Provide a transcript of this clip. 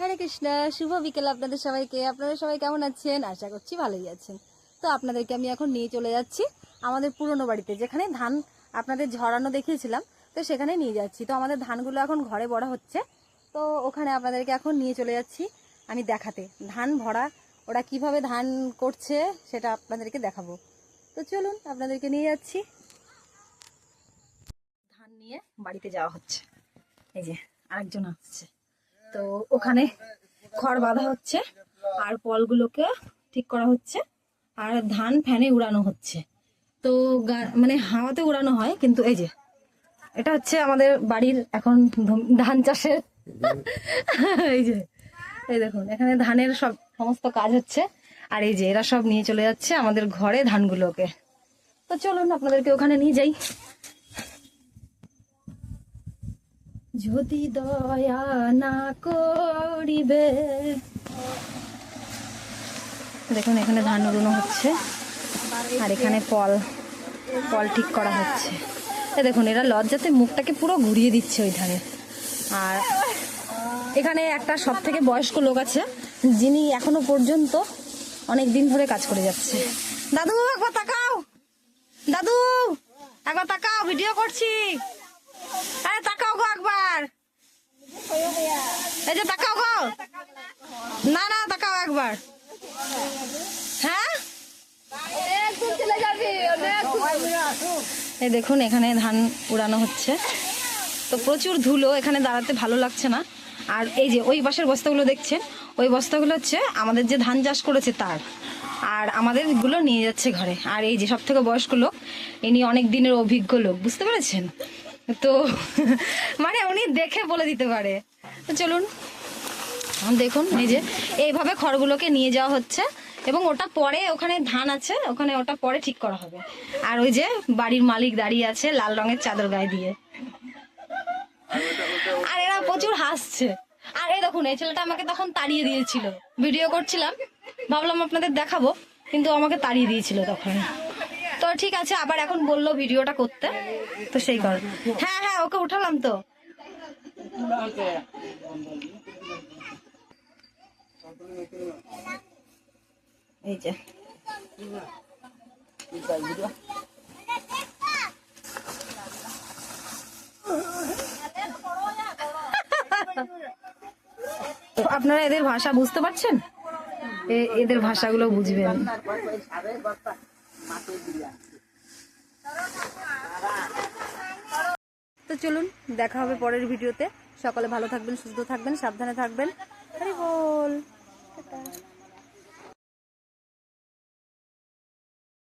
হরে কৃষ্ণ, শুভ বিকেল আপনাদের সবাইকে। আপনারা সবাই কেমন আছেন? আশা করছি ভালোই আছেন। তো আপনাদেরকে আমি এখন নিয়ে চলে যাচ্ছি আমাদের পুরনো বাড়িতে, যেখানে ধান আপনাদের ঝরানো দেখিয়েছিলাম। তো সেখানে নিয়ে যাচ্ছি। তো আমাদের ধানগুলো এখন ঘরে বড়া হচ্ছে। তো ওখানে আপনাদেরকে এখন নিয়ে চলে যাচ্ছি আমি দেখাতে। ধান ভরা, ওরা কীভাবে ধান করছে সেটা আপনাদেরকে দেখাবো। তো চলুন, আপনাদেরকে নিয়ে যাচ্ছি। ধান নিয়ে বাড়িতে যাওয়া হচ্ছে। এই যে আরেকজন আসছে। তো ওখানে খড় বাঁধা হচ্ছে আর পলগুলোকে ঠিক করা হচ্ছে আর ধান ফ্যানে উড়ানো হচ্ছে। তো মানে হাওয়াতে উড়ানো হয়, কিন্তু এই যে, এটা হচ্ছে আমাদের বাড়ির এখন ধান চাষের এই যে, এই দেখুন, এখানে ধানের সব সমস্ত কাজ হচ্ছে। আর এই যে, এরা সব নিয়ে চলে যাচ্ছে আমাদের ঘরে ধানগুলোকে। তো চলুন, আপনাদেরকে ওখানে নিয়ে যাই। যদি দয়া না করিবে। দেখুন, এখানে ধান উড়ানো হচ্ছে, আর এখানে পল পল ঠিক করা হচ্ছে। এ দেখুন, এরা লজ্জাতে মুখটাকে পুরো ঘুরিয়ে দিচ্ছে ওই ধানে। আর এখানে একটা সব থেকে বয়স্ক লোক আছে, যিনি এখনও পর্যন্ত অনেক দিন ধরে কাজ করে যাচ্ছে। দাদু একবার তাকাও দাদু একবার তাকাও ভিডিও করছি আরে তাকাও গো একবার এই যে তাকাও গো। না না, তাকাও একবার। হ্যাঁ? দেখুন, এখানে ধান উড়ানো হচ্ছে। তো প্রচুর ধুলো, এখানে দাঁড়াতে ভালো লাগছে না। আর এই যে, ওই বাসের বস্তাগুলো দেখছেন? ওই বস্তাগুলো হচ্ছে আমাদের যে ধান চাষ করেছে তার। আর আমাদেরগুলো নিয়ে যাচ্ছে ঘরে। আর এই যে সব থেকে বয়স্ক লোক, ইনি অনেক দিনের অভিজ্ঞ লোক, বুঝতে পেরেছেন? তো মানে উনি দেখে বলে দিতে পারে। চলুন। দেখুন, এই যে, এইভাবে খড়গুলোকে নিয়ে যাওয়া হচ্ছে এবং ওটা পরে ওখানে ধান আছে, ওখানে ওটা পরে ঠিক করা হবে। আর ওই যে বাড়ির মালিক দাঁড়িয়ে আছে লাল রঙের চাদর গায়ে দিয়ে। আর এরা প্রচুর হাসছে। আর এই দেখুন, এই ছেলেটা আমাকে তখন তাড়িয়ে দিয়েছিল। ভিডিও করছিলাম, ভাবলাম আপনাদের দেখাবো, কিন্তু আমাকে তাড়িয়ে দিয়েছিল তখন। তো ঠিক আছে, আবার এখন বলল ভিডিওটা করতে। তো সেই কারণে। হ্যাঁ হ্যাঁ ওকে উঠালাম তো। এই যে। আপনারা এদের ভাষা বুঝতে পারছেন? এ- এদের ভাষাগুলো বুঝবেন। তো চলুন দেখা হবে পরের ভিডিওতে সকালে ভালো থাকবেন সুস্থ থাকবেন সাবধানে থাকবেন হরি।